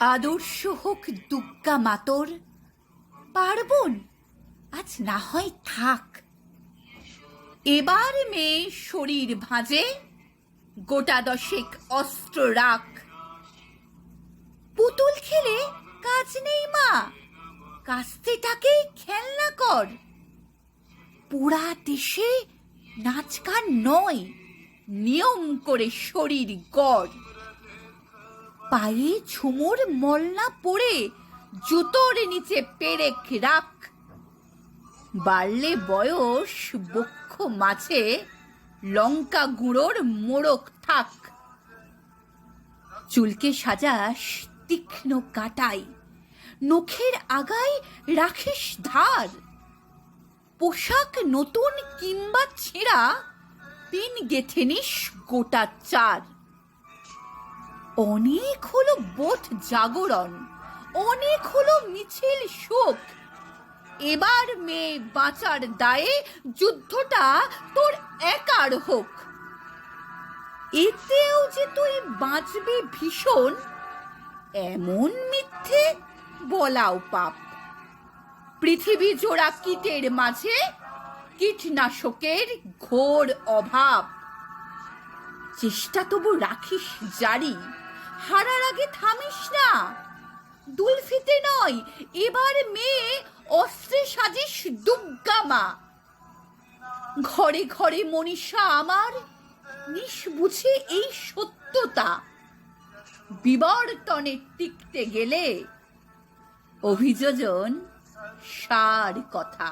আদর্শ হোক দুগ্গা মাতর, পার্বণ, আজ না হয় থাক। এবার মেয়ে শরীর ভাঁজে, গোটা দশেক অস্ত্র রাখ। পুতুল খেলে কাজ নেই মা কাস্তেটাকে খেলনা কর। পুরা দেশে নাচ গান নয়, নিয়ম করে শরীর গড়। পায়ে ঝুমুর মলনা পড়ে, জুতোর নিচে পেরেক রাখ। বাড়লে বয়স বক্ষ মাঝে, লঙ্কা গুঁড়োর মোড়ক থাক। চুলকে সাজাস তীক্ষ্ণ কাটাই, নখের আগায় রাখিস ধার। পোশাক নতুন কিংবা ছেঁড়া পিন গেথে নিস গোটা চার। অনেক হলো বোধ জাগরণ, অনেক হলো মিছিল শোক। এবার মেয়ে বাঁচার দায়ে যুদ্ধটা তোর একার হোক। এতেও যে তুই বাঁচবি ভীষণ, এমন মিথ্যে বলাও পাপ। পৃথিবী জোড়া কীটের মাঝে কীটনাশকের ঘোর অভাব। চেষ্টা তবু রাখিস জারি। হারার আগে থামিস না। দুলফিতে নয়, এবার মেয়ে অস্ত্রে সাজিস দুর্গামা ঘরে ঘরে মনীষা আমার, নিস বুঝে এই সত্যতা। বিবর্তনে টিকতে গেলে অভিযোজন সার কথা।